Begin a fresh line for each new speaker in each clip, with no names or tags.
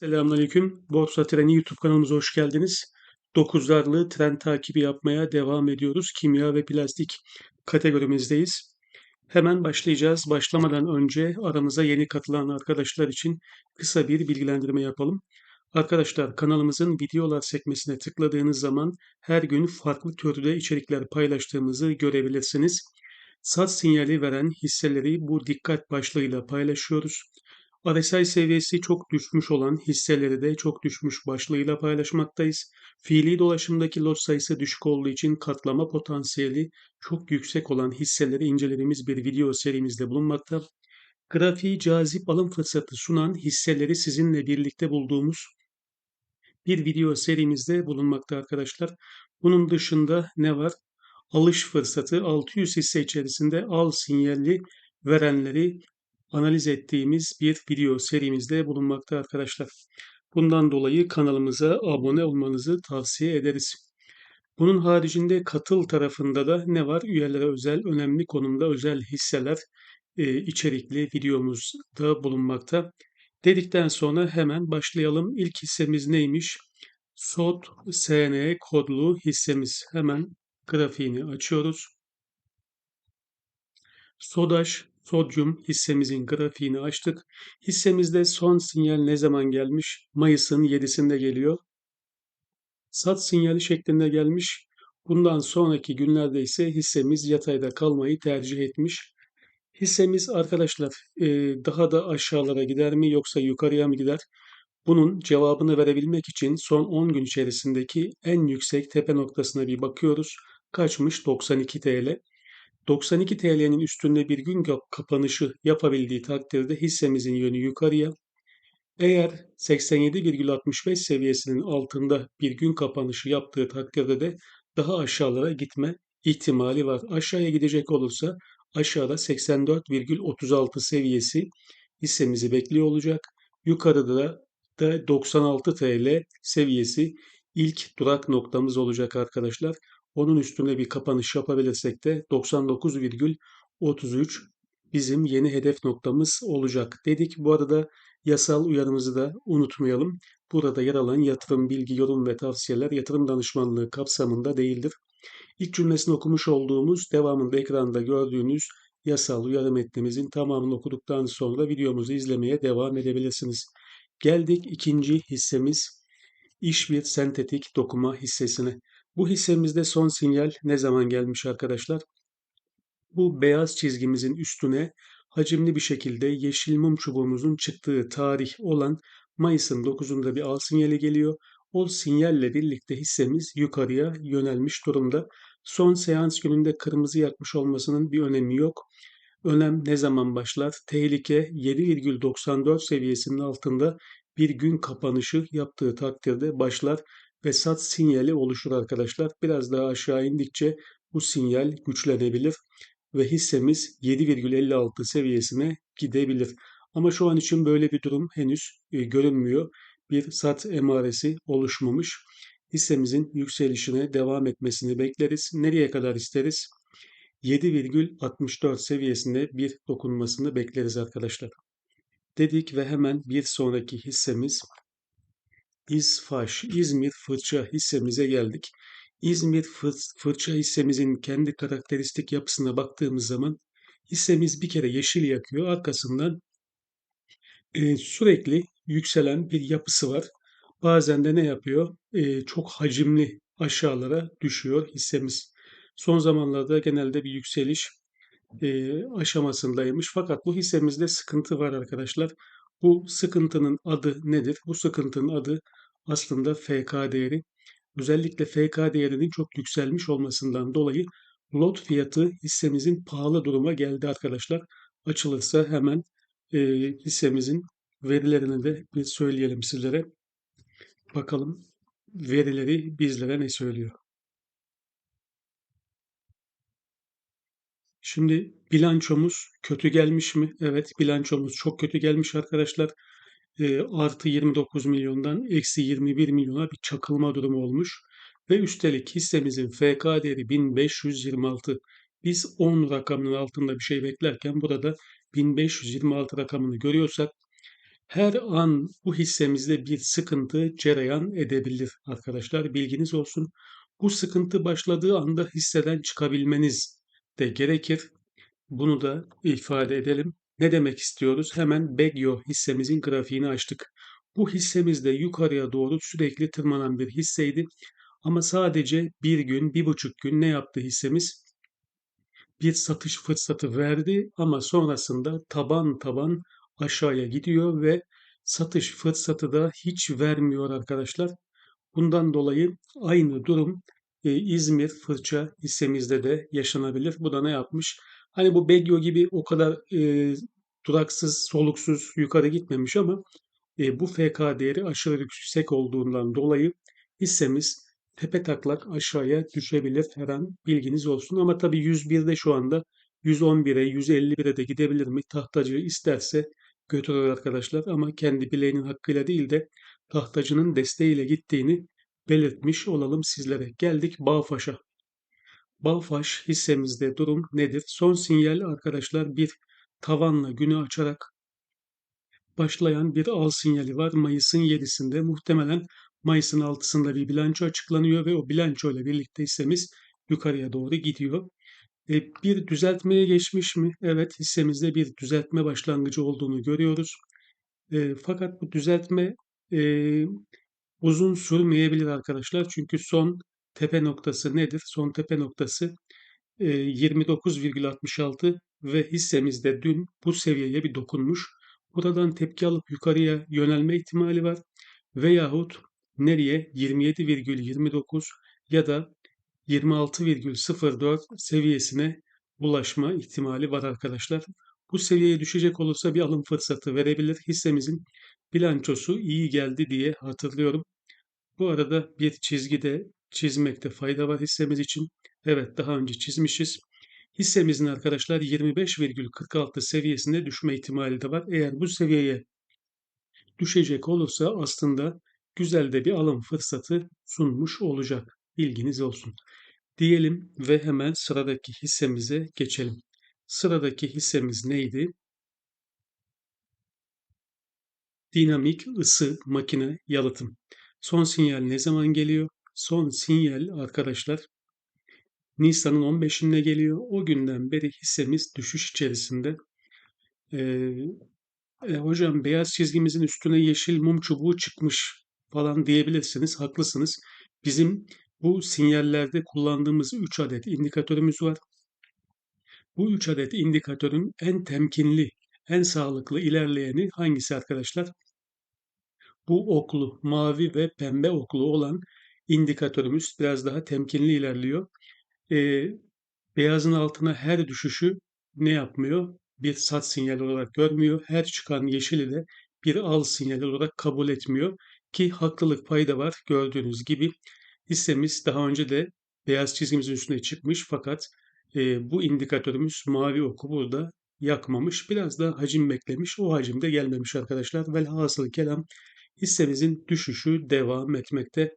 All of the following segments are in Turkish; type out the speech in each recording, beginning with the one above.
Selamünaleyküm. Borsa Treni YouTube kanalımıza hoş geldiniz. Dokuzlarlı trend takibi yapmaya devam ediyoruz. Kimya ve plastik kategorimizdeyiz. Hemen başlayacağız. Başlamadan önce aramıza yeni katılan arkadaşlar için kısa bir bilgilendirme yapalım. Arkadaşlar kanalımızın videolar sekmesine tıkladığınız zaman her gün farklı türde içerikler paylaştığımızı görebilirsiniz. Sat sinyali veren hisseleri bu dikkat başlığıyla paylaşıyoruz. RSI seviyesi çok düşmüş olan hisseleri de çok düşmüş başlığıyla paylaşmaktayız. Fiili dolaşımdaki lot sayısı düşük olduğu için katlama potansiyeli çok yüksek olan hisseleri incelediğimiz bir video serimizde bulunmakta. Grafiği cazip alım fırsatı sunan hisseleri sizinle birlikte bulduğumuz bir video serimizde bulunmakta arkadaşlar. Bunun dışında ne var? Alış fırsatı 600 hisse içerisinde al sinyali verenleri analiz ettiğimiz bir video serimizde bulunmakta arkadaşlar. Bundan dolayı kanalımıza abone olmanızı tavsiye ederiz. Bunun haricinde katıl tarafında da ne var? Üyelere özel, önemli konumda özel hisseler e, içerikli videomuzda bulunmakta. Dedikten sonra hemen başlayalım. İlk hissemiz neymiş? SOT SN kodlu hissemiz. Hemen grafiğini açıyoruz. Sodaş sodyum hissemizin grafiğini açtık. Hissemizde son sinyal ne zaman gelmiş? Mayıs'ın 7'sinde geliyor. Sat sinyali şeklinde gelmiş. Bundan sonraki günlerde ise hissemiz yatayda kalmayı tercih etmiş. Hissemiz arkadaşlar e, daha da aşağılara gider mi yoksa yukarıya mı gider? Bunun cevabını verebilmek için son 10 gün içerisindeki en yüksek tepe noktasına bir bakıyoruz. Kaçmış? 92 TL. 92 TL'nin üstünde bir gün kapanışı yapabildiği takdirde hissemizin yönü yukarıya. Eğer 87,65 seviyesinin altında bir gün kapanışı yaptığı takdirde de daha aşağılara gitme ihtimali var. Aşağıya gidecek olursa aşağıda 84,36 seviyesi hissemizi bekliyor olacak. Yukarıda da 96 TL seviyesi ilk durak noktamız olacak arkadaşlar. Onun üstüne bir kapanış yapabilirsek de 99,33 bizim yeni hedef noktamız olacak dedik. Bu arada yasal uyarımızı da unutmayalım. Burada yer alan yatırım, bilgi, yorum ve tavsiyeler yatırım danışmanlığı kapsamında değildir. İlk cümlesini okumuş olduğumuz, devamında ekranda gördüğünüz yasal uyarı metnimizin tamamını okuduktan sonra videomuzu izlemeye devam edebilirsiniz. Geldik ikinci hissemiz İşbir sentetik dokuma hissesine. Bu hissemizde son sinyal ne zaman gelmiş arkadaşlar? Bu beyaz çizgimizin üstüne hacimli bir şekilde yeşil mum çubuğumuzun çıktığı tarih olan Mayıs'ın 9'unda bir al sinyali geliyor. O sinyalle birlikte hissemiz yukarıya yönelmiş durumda. Son seans gününde kırmızı yakmış olmasının bir önemi yok. Önem ne zaman başlar? Tehlike 7,94 seviyesinin altında bir gün kapanışı yaptığı takdirde başlar ve sat sinyali oluşur arkadaşlar. Biraz daha aşağı indikçe bu sinyal güçlenebilir ve hissemiz 7,56 seviyesine gidebilir. Ama şu an için böyle bir durum henüz e, görünmüyor. Bir sat emaresi oluşmamış. Hissemizin yükselişine devam etmesini bekleriz. Nereye kadar isteriz? 7,64 seviyesinde bir dokunmasını bekleriz arkadaşlar. Dedik ve hemen bir sonraki hissemiz İzfaş, İzmir fırça hissemize geldik. İzmir fırça hissemizin kendi karakteristik yapısına baktığımız zaman hissemiz bir kere yeşil yakıyor. Arkasından e, sürekli yükselen bir yapısı var. Bazen de ne yapıyor? E, çok hacimli aşağılara düşüyor hissemiz. Son zamanlarda genelde bir yükseliş e, aşamasındaymış. Fakat bu hissemizde sıkıntı var arkadaşlar. Bu sıkıntının adı nedir? Bu sıkıntının adı aslında FK değeri. Özellikle FK değerinin çok yükselmiş olmasından dolayı lot fiyatı hissemizin pahalı duruma geldi arkadaşlar. Açılırsa hemen e, hissemizin verilerini de bir söyleyelim sizlere. Bakalım verileri bizlere ne söylüyor. Şimdi bilançomuz kötü gelmiş mi? Evet bilançomuz çok kötü gelmiş arkadaşlar. E, artı 29 milyondan eksi 21 milyona bir çakılma durumu olmuş. Ve üstelik hissemizin FK değeri 1526. Biz 10 rakamının altında bir şey beklerken burada 1526 rakamını görüyorsak Her an bu hissemizde bir sıkıntı cereyan edebilir arkadaşlar. Bilginiz olsun. Bu sıkıntı başladığı anda hisseden çıkabilmeniz de gerekir. Bunu da ifade edelim. Ne demek istiyoruz? Hemen Begyo hissemizin grafiğini açtık. Bu hissemiz de yukarıya doğru sürekli tırmanan bir hisseydi. Ama sadece bir gün, bir buçuk gün ne yaptı hissemiz? Bir satış fırsatı verdi ama sonrasında taban taban aşağıya gidiyor ve satış fırsatı da hiç vermiyor arkadaşlar. Bundan dolayı aynı durum e, İzmir fırça hissemizde de yaşanabilir. Bu da ne yapmış? Hani bu Begyo gibi o kadar e, duraksız, soluksuz yukarı gitmemiş ama e, bu FK değeri aşırı yüksek olduğundan dolayı hissemiz tepe taklak aşağıya düşebilir her an bilginiz olsun. Ama tabii 101'de şu anda 111'e 151'e de gidebilir mi? Tahtacı isterse götürür arkadaşlar ama kendi bileğinin hakkıyla değil de tahtacının desteğiyle gittiğini belirtmiş olalım sizlere. Geldik Bağfaş'a. Bağfaş hissemizde durum nedir? Son sinyal arkadaşlar bir tavanla günü açarak başlayan bir al sinyali var. Mayıs'ın 7'sinde muhtemelen Mayıs'ın 6'sında bir bilanço açıklanıyor ve o bilanço ile birlikte hissemiz yukarıya doğru gidiyor. E, bir düzeltmeye geçmiş mi? Evet hissemizde bir düzeltme başlangıcı olduğunu görüyoruz. E, fakat bu düzeltme e, uzun sürmeyebilir arkadaşlar. Çünkü son tepe noktası nedir? Son tepe noktası 29,66 ve hissemizde dün bu seviyeye bir dokunmuş. Buradan tepki alıp yukarıya yönelme ihtimali var. Veyahut nereye? 27,29 ya da 26,04 seviyesine ulaşma ihtimali var arkadaşlar. Bu seviyeye düşecek olursa bir alım fırsatı verebilir. Hissemizin bilançosu iyi geldi diye hatırlıyorum. Bu arada bir çizgi de çizmekte fayda var hissemiz için. Evet daha önce çizmişiz. Hissemizin arkadaşlar 25,46 seviyesinde düşme ihtimali de var. Eğer bu seviyeye düşecek olursa aslında güzel de bir alım fırsatı sunmuş olacak. Bilginiz olsun. Diyelim ve hemen sıradaki hissemize geçelim. Sıradaki hissemiz neydi? Dinamik ısı makine yalıtım. Son sinyal ne zaman geliyor? Son sinyal arkadaşlar Nisan'ın 15'inde geliyor. O günden beri hissemiz düşüş içerisinde. Ee, e, hocam beyaz çizgimizin üstüne yeşil mum çubuğu çıkmış falan diyebilirsiniz. Haklısınız. Bizim bu sinyallerde kullandığımız 3 adet indikatörümüz var. Bu 3 adet indikatörün en temkinli, en sağlıklı ilerleyeni hangisi arkadaşlar? Bu oklu, mavi ve pembe oklu olan indikatörümüz biraz daha temkinli ilerliyor. Ee, beyazın altına her düşüşü ne yapmıyor? Bir sat sinyali olarak görmüyor. Her çıkan yeşili de bir al sinyali olarak kabul etmiyor. Ki haklılık payı da var gördüğünüz gibi. Hissemiz daha önce de beyaz çizgimizin üstüne çıkmış fakat e, bu indikatörümüz mavi oku burada yakmamış. Biraz da hacim beklemiş. O hacimde gelmemiş arkadaşlar. Velhasıl kelam hissemizin düşüşü devam etmekte.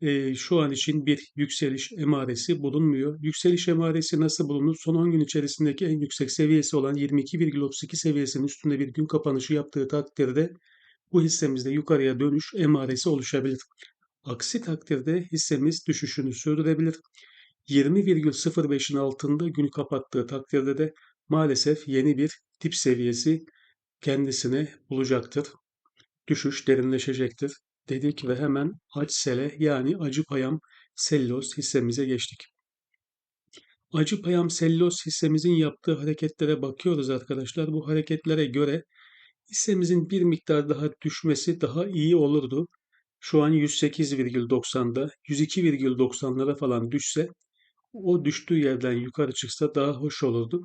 E, şu an için bir yükseliş emaresi bulunmuyor. Yükseliş emaresi nasıl bulunur? Son 10 gün içerisindeki en yüksek seviyesi olan 22,32 seviyesinin üstünde bir gün kapanışı yaptığı takdirde bu hissemizde yukarıya dönüş emaresi oluşabilir. Aksi takdirde hissemiz düşüşünü sürdürebilir. 20,05'in altında günü kapattığı takdirde de maalesef yeni bir dip seviyesi kendisine bulacaktır. Düşüş derinleşecektir dedik ve hemen Acsele yani Acıpayam Sellos hissemize geçtik. Acıpayam Sellos hissemizin yaptığı hareketlere bakıyoruz arkadaşlar. Bu hareketlere göre hissemizin bir miktar daha düşmesi daha iyi olurdu. Şu an 108,90'da 102,90'lara falan düşse o düştüğü yerden yukarı çıksa daha hoş olurdu.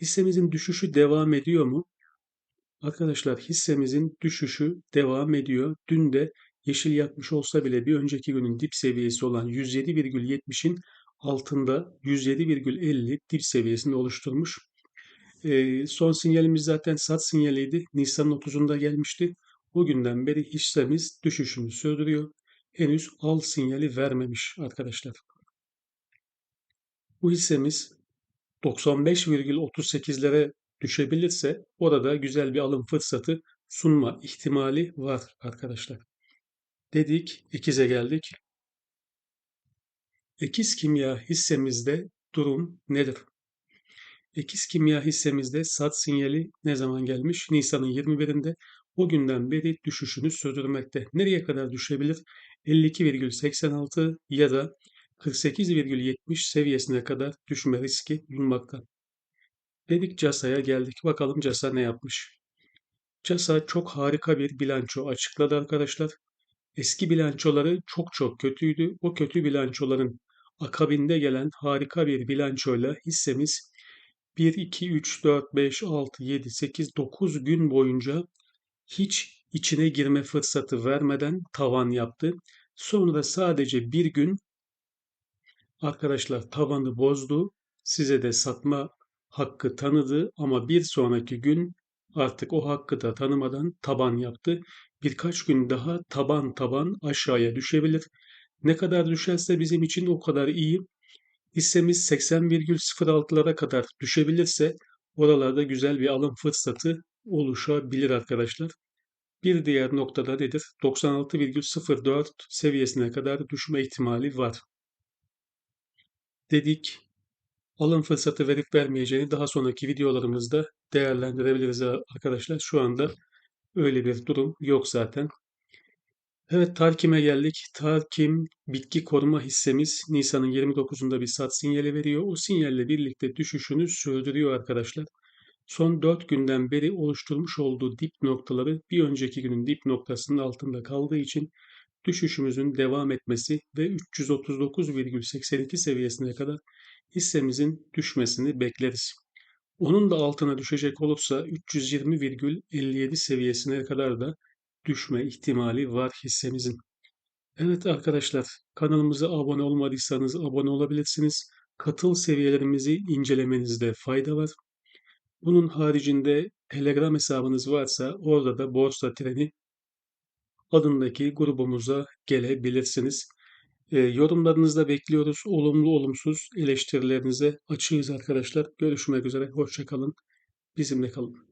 Hissemizin düşüşü devam ediyor mu? Arkadaşlar hissemizin düşüşü devam ediyor. Dün de yeşil yakmış olsa bile bir önceki günün dip seviyesi olan 107,70'in altında 107,50 dip seviyesini oluşturmuş. E, son sinyalimiz zaten sat sinyaliydi. Nisan'ın 30'unda gelmişti. O günden beri hissemiz düşüşünü sürdürüyor. Henüz al sinyali vermemiş arkadaşlar. Bu hissemiz 95,38'lere düşebilirse orada güzel bir alım fırsatı sunma ihtimali var arkadaşlar. Dedik, ekize geldik. Ekiz kimya hissemizde durum nedir? Ekiz kimya hissemizde sat sinyali ne zaman gelmiş? Nisan'ın 21'inde. O günden beri düşüşünü sürdürmekte. Nereye kadar düşebilir? 52,86 ya da 48,70 seviyesine kadar düşme riski bulunmakta. Dedik CASA'ya geldik. Bakalım CASA ne yapmış? CASA çok harika bir bilanço açıkladı arkadaşlar. Eski bilançoları çok çok kötüydü. O kötü bilançoların akabinde gelen harika bir bilançoyla hissemiz 1, 2, 3, 4, 5, 6, 7, 8, 9 gün boyunca hiç içine girme fırsatı vermeden tavan yaptı. Sonra sadece bir gün arkadaşlar tavanı bozdu. Size de satma hakkı tanıdı ama bir sonraki gün artık o hakkı da tanımadan taban yaptı. Birkaç gün daha taban taban aşağıya düşebilir. Ne kadar düşerse bizim için o kadar iyi. Hissemiz 80,06'lara kadar düşebilirse oralarda güzel bir alım fırsatı oluşabilir arkadaşlar. Bir diğer noktada nedir? 96,04 seviyesine kadar düşme ihtimali var. Dedik alım fırsatı verip vermeyeceğini daha sonraki videolarımızda değerlendirebiliriz arkadaşlar. Şu anda öyle bir durum yok zaten. Evet Tarkim'e geldik. Tarkim bitki koruma hissemiz Nisan'ın 29'unda bir sat sinyali veriyor. O sinyalle birlikte düşüşünü sürdürüyor arkadaşlar. Son 4 günden beri oluşturmuş olduğu dip noktaları bir önceki günün dip noktasının altında kaldığı için düşüşümüzün devam etmesi ve 339,82 seviyesine kadar hissemizin düşmesini bekleriz. Onun da altına düşecek olursa 320,57 seviyesine kadar da düşme ihtimali var hissemizin. Evet arkadaşlar kanalımıza abone olmadıysanız abone olabilirsiniz. Katıl seviyelerimizi incelemenizde fayda var. Bunun haricinde Telegram hesabınız varsa orada da Borsa Treni adındaki grubumuza gelebilirsiniz. E, yorumlarınızı bekliyoruz. Olumlu olumsuz eleştirilerinize açığız arkadaşlar. Görüşmek üzere. Hoşçakalın. Bizimle kalın.